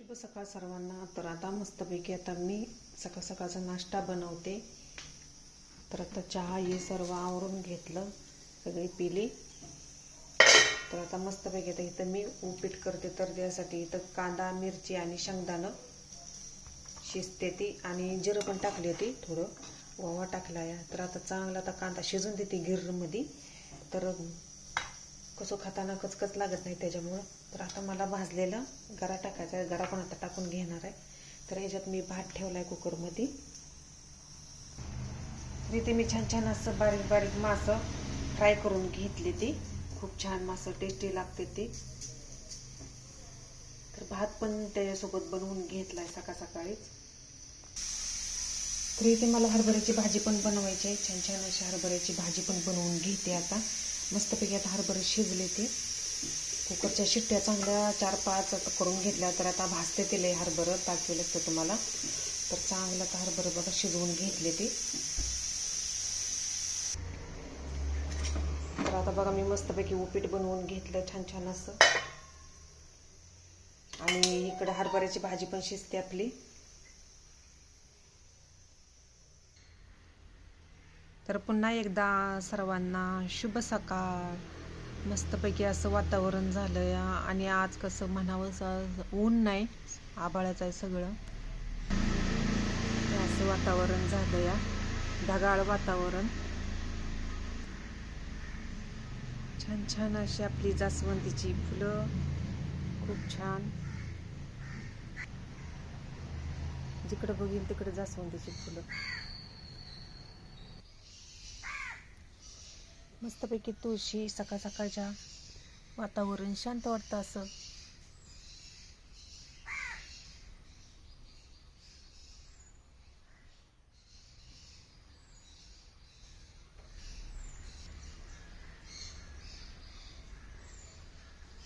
शुभ सकाळ सर्वांना. तर आता मस्तपैकी आता मी सकाळ सकाळचा नाश्ता बनवते. तर आता चहा हे सर्व आवरून घेतलं. सगळी पिली. तर आता मस्तपैकी आता इथं मी उपीट करते. तर त्यासाठी इथं कांदा मिरची आणि शेंगदाणं शिजते ती. आणि जिरं पण टाकली होती थोडं. ओवा टाकला या तर आता चांगला आता कांदा शिजून देते गिरमध्ये तर कसं खाताना कचकच लागत नाही त्याच्यामुळं. तर आता मला भाजलेलं गरा टाकायचा आहे. गरा पण आता टाकून घेणार आहे. तर ह्याच्यात मी भात ठेवला आहे कुकरमध्ये. तर इथे मी छान छान असं बारीक बारीक मासं फ्राय करून घेतली ती. खूप छान मासं टेस्टी लागते ती. तर भात पण त्याच्यासोबत बनवून घेतला आहे सकाळ. सकाळीच तर इथे मला हरभऱ्याची भाजी पण बनवायची आहे. छान छान अशी हरभऱ्याची भाजी पण बनवून घेते आता. मस्तपैकी आता हरभरे शिजले ते. कुकरच्या शिट्ट्या चांगल्या चार पाच करून घेतल्या तर आता भाजते ते लय हरभरं. दाखवलं असतं तुम्हाला. तर चांगलं आता हरभरं बघा शिजवून घेतले ते. तर आता बघा मी मस्तपैकी उपीट बनवून घेतलं छान छान असं. आणि इकडं हरभऱ्याची भाजी पण शिजते आपली. तर पुन्हा एकदा सर्वांना शुभ सकाळ. मस्तपैकी असं वातावरण झालं आणि आज कसं म्हणावं ऊन नाही आभाळाचं आहे सगळं. हे असं वातावरण झालं या ढगाळ वातावरण. छान छान अशी आपली जास्वंदीची फुलं. खूप छान. जिकडं बघील तिकडं जास्वंदीची फुलं. मस्तपैकी तुळशी सकाळ सकाळच्या वातावरण शांत वाटतं असं.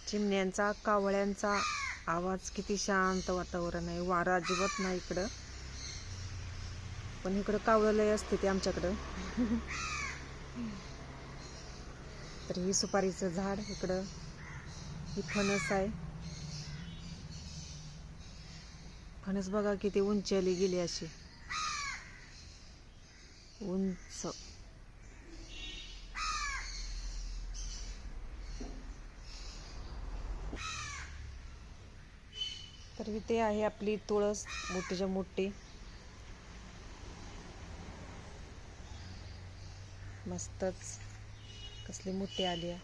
चिमण्यांचा कावळ्यांचा आवाज किती शांत वातावरण आहे. वारा अजिबात नाही इकडं. पण इकडं कावळं लय असते ते आमच्याकडं. तर ही सुपारीचं झाड इकडं ही फणस आहे. फणस बघा किती उंचली गेली अशी. उंच. तर इथे आहे आपली तुळस मोठीच्या मोठी. मस्तच. कसली मोठी आली आहे.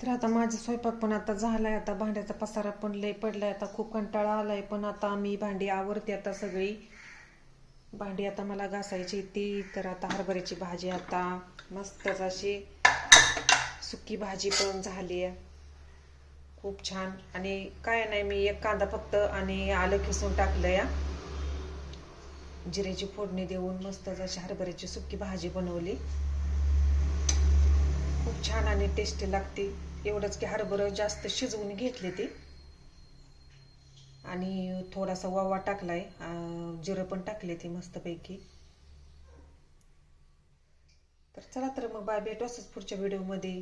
तर आता माझा स्वयंपाक पण आता झालाय आता भांड्याचा पसारा पण लय पडलाय आता खूप कंटाळा आलाय पण आता मी भांडी आवरते आता सगळी. भांडी आता मला घासायची ती तर आता हरभऱ्याची भाजी आता मस्तच अशी सुकी भाजी पण झाली आहे. खूप छान. आणि काय नाही मी एक कांदा फक्त आणि आलं किसून टाकलं या जिऱ्याची फोडणी देऊन मस्त अशी हरभऱ्याची सुकी भाजी बनवली. खूप छान आणि टेस्टी लागते. एवढंच की हरभरं जास्त शिजवून घेतले ते. आणि थोडासा वावा टाकलाय. जिरं पण टाकले ते मस्तपैकी. तर चला तर मग बाय भेटू असंच पुढच्या व्हिडिओमध्ये.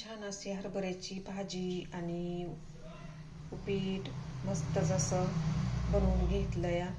छान अशी हरभऱ्याची भाजी आणि उपीट मस्तच असं बनवून घेतलं या